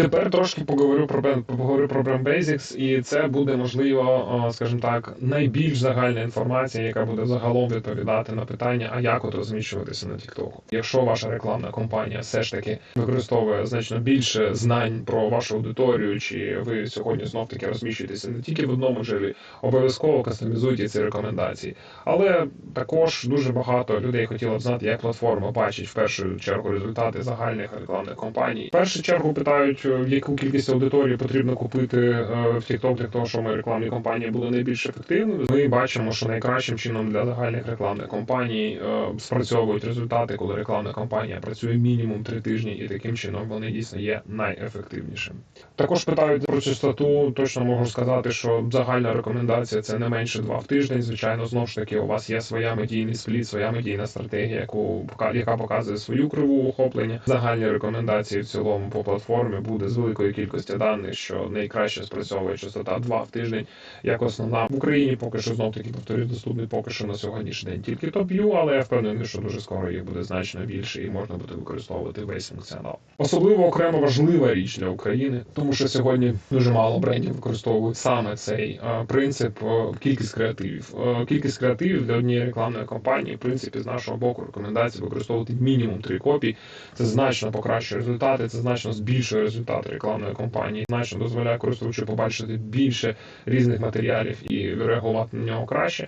Тепер трошки поговорю про поговорю про Brand Basics, і це буде можливо, скажімо так, найбільш загальна інформація, яка буде загалом відповідати на питання, а як от розміщуватися на TikTok. Якщо ваша рекламна кампанія все ж таки використовує значно більше знань про вашу аудиторію, чи ви сьогодні знов таки розміщуєтеся не тільки в одному джерелі, обов'язково кастомізуйте ці рекомендації. Але також дуже багато людей хотіло б знати, як платформа бачить в першу чергу результати загальних рекламних кампаній. В першу чергу питають, яку кількість аудиторії потрібно купити е, в TikTok для того, щоб рекламні кампанії були найбільш ефективними. Ми бачимо, що найкращим чином для загальних рекламних кампаній е, спрацьовують результати, коли рекламна кампанія працює мінімум три тижні, і таким чином вони дійсно є найефективнішим. Також питають про частоту. Точно можу сказати, що загальна рекомендація це не менше два в тиждень. Звичайно, знову ж таки, у вас є своя медійний спліт, своя медійна стратегія, яку яка показує свою криву охоплення. Загальні рекомендації в цілому по платформі буде з великої кількості даних, що найкраще спрацьовує частота два в тиждень, як основна в Україні. Поки що знов таки повторюю, доступний поки що на сьогоднішній день тільки топ-ю, але я впевнений, що дуже скоро їх буде значно більше і можна буде використовувати весь функціонал. Особливо окремо важлива річ для України, тому що сьогодні дуже мало брендів використовують саме цей е, принцип е, кількість креативів. Е, кількість креативів для однієї рекламної кампанії, в принципі, з нашого боку рекомендація використовувати мінімум три копії. Це значно покращує результати, це значно збільшує результати рекламної кампанії, значно дозволяє користувачу побачити більше різних матеріалів і реагувати на нього краще.